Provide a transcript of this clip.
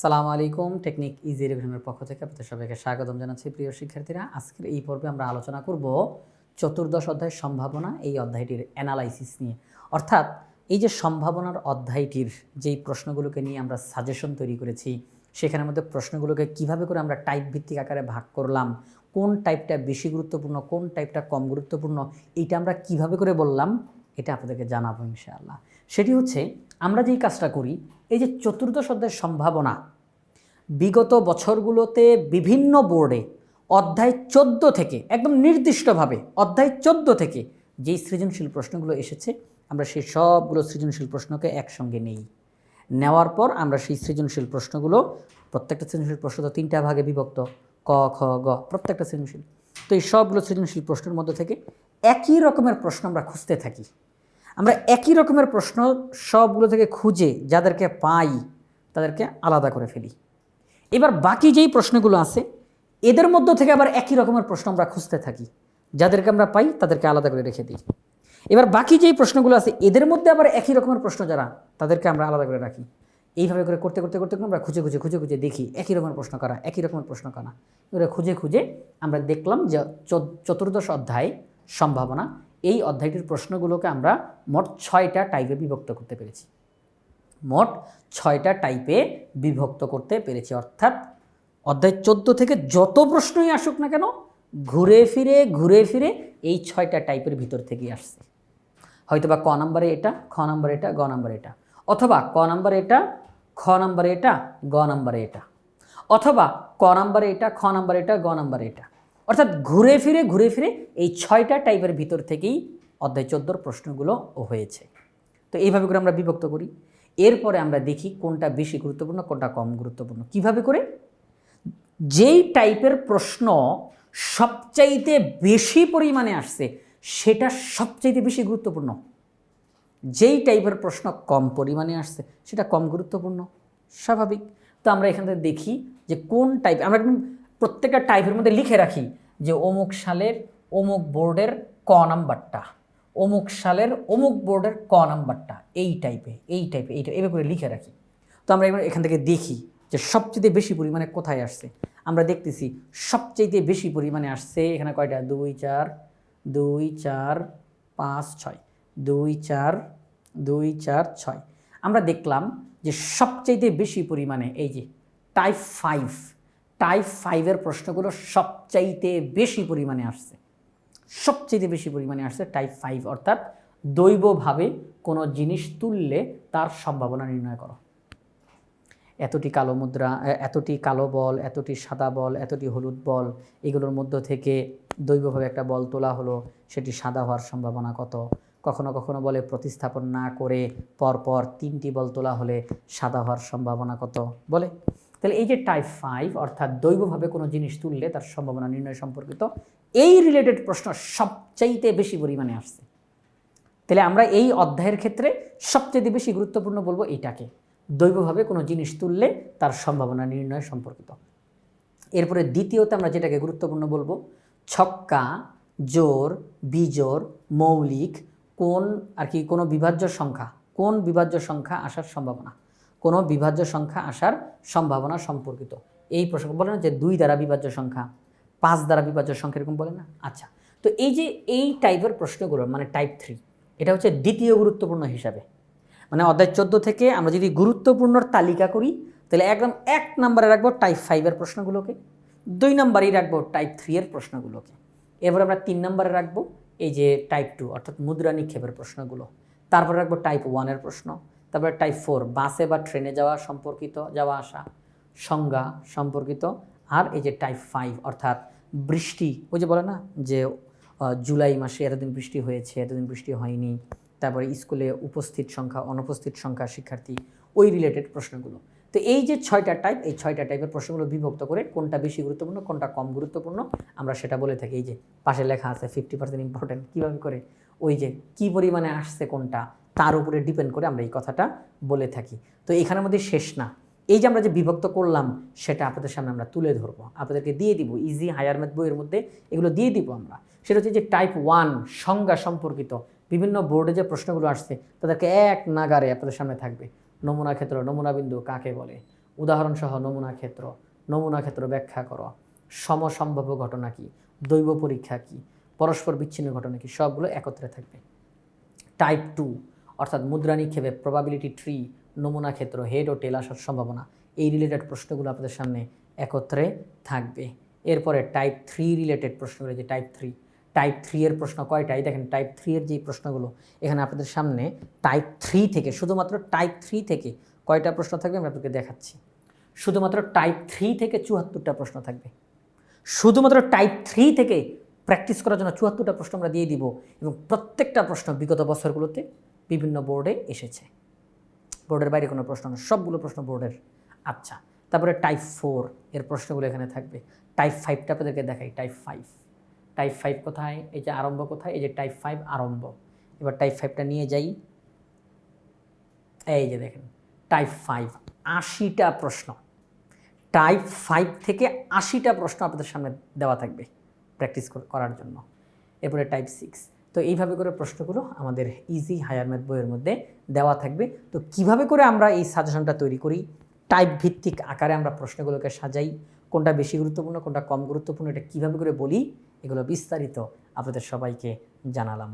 আসসালামু আলাইকুম, technique easy রিভিশনের পক্ষ থেকে আপনাদের সবাইকে স্বাগতম জানাচ্ছি প্রিয় শিক্ষার্থীরা। আজকের এই পর্বে আমরা আলোচনা করব চতুর্দশ অধ্যায় সম্ভাবনা, এই অধ্যায়টির অ্যানালাইসিস নিয়ে। অর্থাৎ এই যে সম্ভাবনার অধ্যায়টির যেই প্রশ্নগুলোকে নিয়ে আমরা সাজেশন তৈরি করেছি, সেখানের মধ্যে প্রশ্নগুলোকে কীভাবে করে আমরা টাইপ ভিত্তিক আকারে ভাগ করলাম, কোন টাইপটা বেশি গুরুত্বপূর্ণ, কোন টাইপটা কম গুরুত্বপূর্ণ, এইটা আমরা কীভাবে করে বললাম এটা আপনাদেরকে জানাব ইনশাআল্লাহ। সেটি হচ্ছে, আমরা যেই কাজটা করি, এই যে চতুর্দশ অধ্যায়ের সম্ভাবনা, বিগত বছরগুলোতে বিভিন্ন বোর্ডে অধ্যায় চোদ্দ থেকে, একদম নির্দিষ্টভাবে অধ্যায় চোদ্দ থেকে যেই সৃজনশীল প্রশ্নগুলো এসেছে, আমরা সেই সবগুলো সৃজনশীল প্রশ্নকে একসঙ্গে নেই। নেওয়ার পর আমরা সেই সৃজনশীল প্রশ্নগুলো, প্রত্যেকটা সৃজনশীল প্রশ্ন তো তিনটা ভাগে বিভক্ত, ক, খ, গ, প্রত্যেকটা সৃজনশীল। তো এই সবগুলো সৃজনশীল প্রশ্নের মধ্যে থেকে একই রকমের প্রশ্ন আমরা খুঁজতে থাকি। আমরা একই রকমের প্রশ্ন সবগুলো থেকে খুঁজে যাদেরকে পাই, তাদেরকে আলাদা করে ফেলি। এবার বাকি যেই প্রশ্নগুলো আছে, এদের মধ্য থেকে আবার একই রকমের প্রশ্ন আমরা খুঁজতে থাকি। যাদেরকে আমরা পাই, তাদেরকে আলাদা করে রেখে দিই। এবার বাকি যেই প্রশ্নগুলো আছে, এদের মধ্যে আবার একই রকমের প্রশ্ন যারা, তাদেরকে আমরা আলাদা করে রাখি। এইভাবে করে করতে করতে করতে আমরা খুঁজে খুঁজে খুঁজে খুঁজে দেখি একই রকমের প্রশ্ন করা, একই রকমের প্রশ্ন করা। এবারে খুঁজে খুঁজে আমরা দেখলাম যে চতুর্দশ অধ্যায় সম্ভাবনা এই অধ্যায়টির প্রশ্নগুলোকে আমরা মোট ছয়টা টাইপে বিভক্ত করতে পেরেছি। মোট ছয়টা টাইপে বিভক্ত করতে পেরেছি। অর্থাৎ অধ্যায় চোদ্দ থেকে যত প্রশ্নই আসুক না কেন, ঘুরে ফিরে ঘুরে ফিরে এই ছয়টা টাইপের ভিতর থেকেই আসছে। হয়তোবা ক নাম্বারে এটা, খ নাম্বারে এটা, গ নাম্বারে এটা। অথবা ক নাম্বারে এটা, খ নাম্বারে এটা, গ নাম্বারে এটা। অথবা ক নাম্বারে এটা, খ নাম্বারে এটা, গ নাম্বারে এটা। অর্থাৎ ঘুরে ফিরে ঘুরে ফিরে এই ছয়টা টাইপের ভিতর থেকেই অধ্যায় চোদ্দোর প্রশ্নগুলো হয়েছে। তো এইভাবে করে আমরা বিভক্ত করি। এরপরে আমরা দেখি কোনটা বেশি গুরুত্বপূর্ণ, কোনটা কম গুরুত্বপূর্ণ। কীভাবে করে? যেই টাইপের প্রশ্ন সবচাইতে বেশি পরিমাণে আসছে, সেটা সবচাইতে বেশি গুরুত্বপূর্ণ। যেই টাইপের প্রশ্ন কম পরিমাণে আসছে, সেটা কম গুরুত্বপূর্ণ। স্বাভাবিক। তো আমরা এখান থেকে দেখি যে কোন টাইপ, আমরা একদম প্রত্যেকটা টাইপের মধ্যে লিখে রাখি যে অমুক সালের অমুক বোর্ডের ক নাম্বারটা, অমুক সালের অমুক বোর্ডের ক নাম্বারটা, এই টাইপে এই টাইপে এই টাইপে এভাবে করে লিখে রাখি। তো আমরা এবার এখান থেকে দেখি যে সবচেয়ে বেশি পরিমাণে কোথায় আসছে। আমরা দেখতেছি সবচেয়ে বেশি পরিমাণে আসছে এখানে কয়টা? দুই, চার দুই, চার, পাঁচ, ছয়। দুই, চার দুই, চার, ছয়। আমরা দেখলাম যে সবচাইতে বেশি পরিমাণে এই যে টাইপ ফাইভ টাইপ ফাইভের প্রশ্নগুলো সবচাইতে বেশি পরিমাণে আসছে। সবচেয়ে বেশি পরিমাণে আসছে টাইপ ফাইভ অর্থাৎ দৈবভাবে কোনো জিনিস তুললে তার সম্ভাবনা নির্ণয় করো। এতটি কালো মুদ্রা এতটি কালো বল, এতটি সাদা বল, এতটি হলুদ বল, এগুলোর মধ্য থেকে দৈবভাবে একটা বল তোলা হলো, সেটি সাদা হওয়ার সম্ভাবনা কত? কখনো কখনো বলে প্রতিস্থাপন না করে পরপর তিনটি বল তোলা হলে সাদা হওয়ার সম্ভাবনা কত? বলে। তাহলে এই যে টাইপ ফাইভ অর্থাৎ দৈবভাবে কোনো জিনিস তুললে তার সম্ভাবনা নির্ণয় সম্পর্কিত, এই রিলেটেড প্রশ্ন সবচাইতে বেশি পরিমাণে আসছে। তাহলে আমরা এই অধ্যায়ের ক্ষেত্রে সবচেয়ে বেশি গুরুত্বপূর্ণ বলব এইটাকে দৈবভাবে কোনো জিনিস তুললে তার সম্ভাবনা নির্ণয় সম্পর্কিত। এরপরে দ্বিতীয়তে আমরা যেটাকে গুরুত্বপূর্ণ বলব, ছক্কা, জোর, বিজোর, মৌলিক, কোন আর কি কোনো বিভাজ্য সংখ্যা, কোন বিভাজ্য সংখ্যা আসার সম্ভাবনা। কোনো বিভাজ্য সংখ্যা আসার সম্ভাবনা সম্পর্কিত। এই প্রশ্ন বলে না যে দুই দ্বারা বিভাজ্য সংখ্যা, পাঁচ দ্বারা বিভাজ্য সংখ্যা এরকম বলে না? আচ্ছা তো এই যে এই টাইপের প্রশ্নগুলো মানে টাইপ থ্রি এটা হচ্ছে দ্বিতীয় গুরুত্বপূর্ণ হিসাবে। মানে অধ্যায় চোদ্দ থেকে আমরা যদি গুরুত্বপূর্ণর তালিকা করি, তাহলে একদম এক নম্বরে রাখব টাইপ ফাইভের প্রশ্নগুলোকে, দুই নম্বরেই রাখব টাইপ থ্রি এর প্রশ্নগুলোকে। এরপর আমরা তিন নম্বরে রাখব এই যে টাইপ টু অর্থাৎ মুদ্রা নিক্ষেপের প্রশ্নগুলো। তারপরে রাখব টাইপ ওয়ানের প্রশ্ন। তারপরে টাইপ ফোর বাসে বা ট্রেনে যাওয়া সম্পর্কিত যাওয়া আসা, সংজ্ঞা সম্পর্কিত, আর এই যে টাইপ ফাইভ অর্থাৎ বৃষ্টি, ওই যে বলে না যে জুলাই মাসে এতদিন বৃষ্টি হয়েছে, এতদিন বৃষ্টি হয়নি, তারপরে স্কুলে উপস্থিত সংখ্যা, অনুপস্থিত সংখ্যা, শিক্ষার্থী, ওই রিলেটেড প্রশ্নগুলো। তো এই যে ছয়টা টাইপ এই ছয়টা টাইপের প্রশ্নগুলো বিভক্ত করে কোনটা বেশি গুরুত্বপূর্ণ, কোনটা কম গুরুত্বপূর্ণ, আমরা সেটা বলে থাকি। এই যে পাশে লেখা আছে ফিফটি পার্সেন্ট ইম্পর্টেন্ট কীভাবে করে? ওই যে কী পরিমাণে আসছে কোনটা? তার উপরে ডিপেন্ড করে আমরা এই কথাটা বলে থাকি। তো এখানের মধ্যে শেষ না। এই যে আমরা যে বিভক্ত করলাম, সেটা আপনাদের সামনে আমরা তুলে ধরবো। আপনাদেরকে দিয়ে দিব ইজি হায়ার ম্যাথ বইয়ের মধ্যে, এগুলো দিয়ে দিব আমরা। সেটা হচ্ছে যে টাইপ ওয়ান সংজ্ঞা সম্পর্কিত বিভিন্ন বোর্ডে যে প্রশ্নগুলো আসছে, তাদেরকে এক নাগারে আপনাদের সামনে থাকবে। নমুনা ক্ষেত্র, নমুনা বিন্দু কাকে বলে? উদাহরণসহ নমুনা ক্ষেত্র নমুনা ক্ষেত্র ব্যাখ্যা করো। সমসম্ভাব্য ঘটনা কি? দৈব পরীক্ষা কি? পরস্পর বিচ্ছিন্ন ঘটনা কি? সবগুলো একত্রে থাকবে। টাইপ টু অর্থাৎ মুদ্রা নিক্ষেপে প্রবাবিলিটি ট্রি নমুনা ক্ষেত্র হেড ও টেল আসার সম্ভাবনা, এই রিলেটেড প্রশ্নগুলো আপনাদের সামনে একত্রে থাকবে। এরপরে টাইপ থ্রি রিলেটেড প্রশ্নগুলো যে টাইপ থ্রি টাইপ থ্রি এর প্রশ্ন কয়টাই? দেখেন টাইপ থ্রি এর যে প্রশ্নগুলো, এখানে আপনাদের সামনে টাইপ থ্রি থেকে, শুধুমাত্র টাইপ থ্রি থেকে কয়টা প্রশ্ন থাকবে আমি আপনাকে দেখাচ্ছি। শুধুমাত্র টাইপ থ্রি থেকে চুয়াত্তরটা প্রশ্ন থাকবে। শুধুমাত্র টাইপ থ্রি থেকে প্র্যাকটিস করার জন্য চুয়াত্তরটা প্রশ্ন আমরা দিয়ে দিব এবং প্রত্যেকটা প্রশ্ন বিগত বছরগুলোতে বিভিন্ন বোর্ডে এসেছে। বোর্ডের বাইরে কোনো প্রশ্ন না, সবগুলো প্রশ্ন বোর্ডের। আচ্ছা তারপরে টাইপ ফোর এর প্রশ্নগুলো এখানে থাকবে। টাইপ ফাইভটা আপনাদেরকে দেখাই টাইপ ফাইভ টাইপ ফাইভ কোথায়? এই যে আরম্ভ কোথায়? এই যে টাইপ ফাইভ আরম্ভ। এবার টাইপ ফাইভটা নিয়ে যাই। এই যে দেখেন টাইপ ফাইভ আশিটা প্রশ্ন। টাইপ ফাইভ থেকে আশিটা প্রশ্ন আপনাদের সামনে দেওয়া থাকবে প্র্যাকটিস করার জন্য। এরপরে টাইপ সিক্স তো এইভাবে করে প্রশ্নগুলো আমাদের ইজি হায়ার ম্যাথ বইয়ের মধ্যে দেওয়া থাকবে। তো কীভাবে করে আমরা এই সাজেশনটা তৈরি করি? টাইপ ভিত্তিক আকারে আমরা প্রশ্নগুলোকে সাজাই। কোনটা বেশি গুরুত্বপূর্ণ, কোনটা কম গুরুত্বপূর্ণ, এটা কীভাবে করে বলি? এগুলো বিস্তারিত আপনাদের সবাইকে জানালাম।